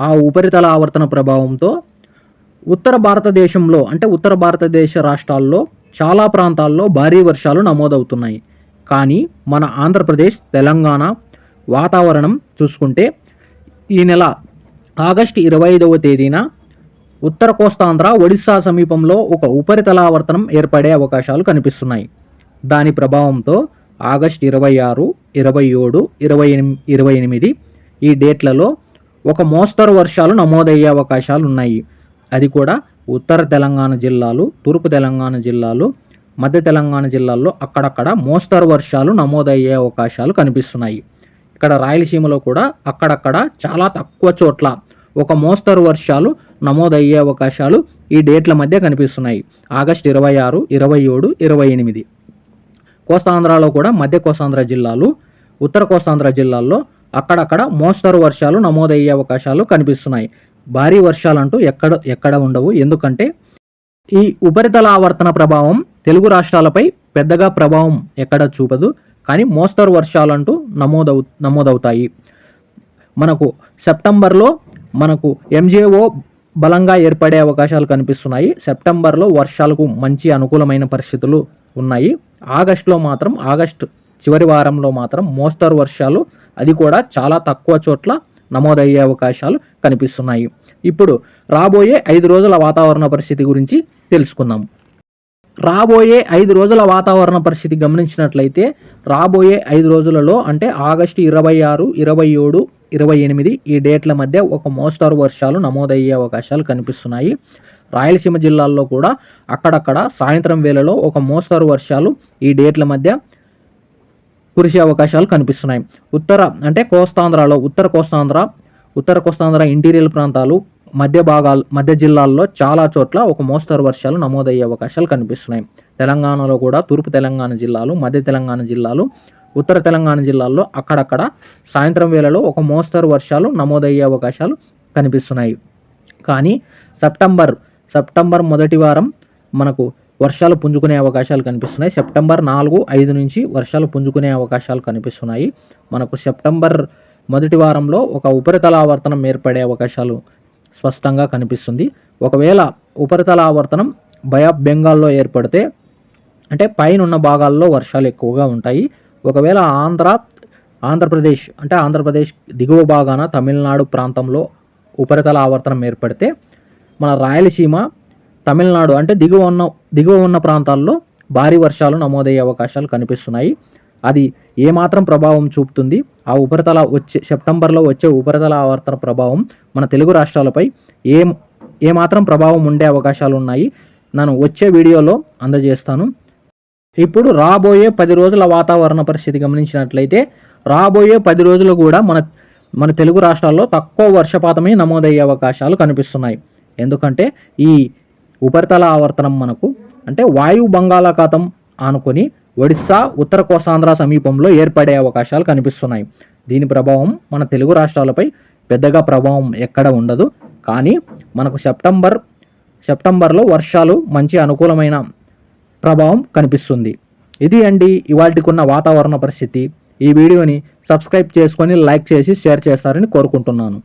ఆ ఉపరితల ఆవర్తన ప్రభావంతో ఉత్తర భారతదేశంలో అంటే ఉత్తర భారతదేశ రాష్ట్రాల్లో చాలా ప్రాంతాల్లో భారీ వర్షాలు నమోదవుతున్నాయి. కానీ మన ఆంధ్రప్రదేశ్ తెలంగాణ వాతావరణం చూసుకుంటే ఈ నెల ఆగస్టు ఇరవై ఐదవ తేదీన ఉత్తర కోస్తాంధ్ర ఒడిశా సమీపంలో ఒక ఉపరితల ఆవర్తనం ఏర్పడే అవకాశాలు కనిపిస్తున్నాయి. దాని ప్రభావంతో ఆగస్ట్ ఇరవై ఆరు ఇరవై ఏడు ఇరవై ఎనిమిది ఇరవై ఎనిమిది ఈ డేట్లలో ఒక మోస్తరు వర్షాలు నమోదయ్యే అవకాశాలు ఉన్నాయి అది కూడా ఉత్తర తెలంగాణ జిల్లాలు తూర్పు తెలంగాణ జిల్లాలు మధ్య తెలంగాణ జిల్లాల్లో అక్కడక్కడ మోస్తరు వర్షాలు నమోదయ్యే అవకాశాలు కనిపిస్తున్నాయి. ఇక్కడ రాయలసీమలో కూడా అక్కడక్కడ చాలా తక్కువ చోట్ల ఒక మోస్తరు వర్షాలు నమోదయ్యే అవకాశాలు ఈ డేట్ల మధ్య కనిపిస్తున్నాయి. ఆగస్ట్ ఇరవై ఆరు ఇరవై ఏడు ఇరవై ఎనిమిది. కోస్తాంధ్రలో కూడా మధ్య కోస్తాంధ్ర జిల్లాలు ఉత్తర కోస్తాంధ్ర జిల్లాల్లో అక్కడక్కడ మోస్తరు వర్షాలు నమోదయ్యే అవకాశాలు కనిపిస్తున్నాయి. భారీ వర్షాలంటూ ఎక్కడ ఎక్కడ ఉండవు. ఎందుకంటే ఈ ఉపరితల ఆవర్తన ప్రభావం తెలుగు రాష్ట్రాలపై పెద్దగా ప్రభావం ఎక్కడ చూపదు. కానీ మోస్తరు వర్షాలంటూ నమోదవు నమోదవుతాయి. మనకు సెప్టెంబర్లో మనకు ఎంజేఓ బలంగా ఏర్పడే అవకాశాలు కనిపిస్తున్నాయి. సెప్టెంబర్లో వర్షాలకు మంచి అనుకూలమైన పరిస్థితులు ఉన్నాయి. ఆగస్టులో మాత్రం ఆగస్ట్ చివరి వారంలో మాత్రం మోస్తరు వర్షాలు అది కూడా చాలా తక్కువ చోట్ల నమోదయ్యే అవకాశాలు కనిపిస్తున్నాయి. ఇప్పుడు రాబోయే ఐదు రోజుల వాతావరణ పరిస్థితి గురించి తెలుసుకుందాం. రాబోయే ఐదు రోజుల వాతావరణ పరిస్థితి గమనించినట్లయితే రాబోయే ఐదు రోజులలో అంటే ఆగస్టు ఇరవై ఆరు ఇరవై ఏడు ఇరవై ఎనిమిది ఈ డేట్ల మధ్య ఒక మోస్తరు వర్షాలు నమోదయ్యే అవకాశాలు కనిపిస్తున్నాయి. రాయలసీమ జిల్లాల్లో కూడా అక్కడక్కడ సాయంత్రం వేళలో ఒక మోస్తరు వర్షాలు ఈ డేట్ల మధ్య కురిసే అవకాశాలు కనిపిస్తున్నాయి. ఉత్తర అంటే కోస్తాంధ్రలో ఉత్తర కోస్తాంధ్ర ఉత్తర కోస్తాంధ్ర ఇంటీరియల్ ప్రాంతాలు మధ్య భాగాలు మధ్య జిల్లాల్లో చాలా చోట్ల ఒక మోస్తరు వర్షాలు నమోదయ్యే అవకాశాలు కనిపిస్తున్నాయి. తెలంగాణలో కూడా తూర్పు తెలంగాణ జిల్లాలు మధ్య తెలంగాణ జిల్లాలు ఉత్తర తెలంగాణ జిల్లాల్లో అక్కడక్కడ సాయంత్రం వేళలో ఒక మోస్తరు వర్షాలు నమోదయ్యే అవకాశాలు కనిపిస్తున్నాయి. కానీ సెప్టెంబర్ సెప్టెంబర్ మొదటి వారం మనకు వర్షాలు పుంజుకునే అవకాశాలు కనిపిస్తున్నాయి. సెప్టెంబర్ నాలుగు ఐదు నుంచి వర్షాలు పుంజుకునే అవకాశాలు కనిపిస్తున్నాయి. మనకు సెప్టెంబర్ మొదటి వారంలో ఒక ఉపరితల ఆవర్తనం ఏర్పడే అవకాశాలు స్పష్టంగా కనిపిస్తుంది. ఒకవేళ ఉపరితల ఆవర్తనం బై ఆఫ్ బెంగాల్లో ఏర్పడితే అంటే పైన ఉన్న భాగాల్లో వర్షాలు ఎక్కువగా ఉంటాయి. ఒకవేళ ఆంధ్ర ఆంధ్రప్రదేశ్ అంటే ఆంధ్రప్రదేశ్ దిగువ భాగాన తమిళనాడు ప్రాంతంలో ఉపరితల ఆవర్తనం ఏర్పడితే మన రాయలసీమ తమిళనాడు అంటే దిగువ ఉన్న దిగువ ఉన్న ప్రాంతాల్లో భారీ వర్షాలు నమోదయ్యే అవకాశాలు కనిపిస్తున్నాయి. అది ఏమాత్రం ప్రభావం చూపుతుంది. ఆ ఉపరితల వచ్చే సెప్టెంబర్లో వచ్చే ఉపరితల ఆవర్తన ప్రభావం మన తెలుగు రాష్ట్రాలపై ఏ ఏమాత్రం ప్రభావం ఉండే అవకాశాలు ఉన్నాయి. నేను వచ్చే వీడియోలో అందజేస్తాను. ఇప్పుడు రాబోయే పది రోజుల వాతావరణ పరిస్థితి గమనించినట్లయితే రాబోయే పది రోజులు కూడా మన మన తెలుగు రాష్ట్రాల్లో తక్కువ వర్షపాతమే నమోదయ్యే అవకాశాలు కనిపిస్తున్నాయి. ఎందుకంటే ఈ ఉపరితల ఆవర్తనం మనకు అంటే వాయు బంగాళాఖాతం ఆనుకొని ఒడిస్సా ఉత్తర కోస్తాంధ్ర సమీపంలో ఏర్పడే అవకాశాలు కనిపిస్తున్నాయి. దీని ప్రభావం మన తెలుగు రాష్ట్రాలపై పెద్దగా ప్రభావం ఎక్కడ ఉండదు. కానీ మనకు సెప్టెంబర్ సెప్టెంబర్లో వర్షాలు మంచి అనుకూలమైన ప్రభావం కనిపిస్తుంది. ఇది అండి ఇవాటికున్న వాతావరణ పరిస్థితి. ఈ వీడియోని సబ్స్క్రైబ్ చేసుకొని లైక్ చేసి షేర్ చేస్తారని కోరుకుంటున్నాను.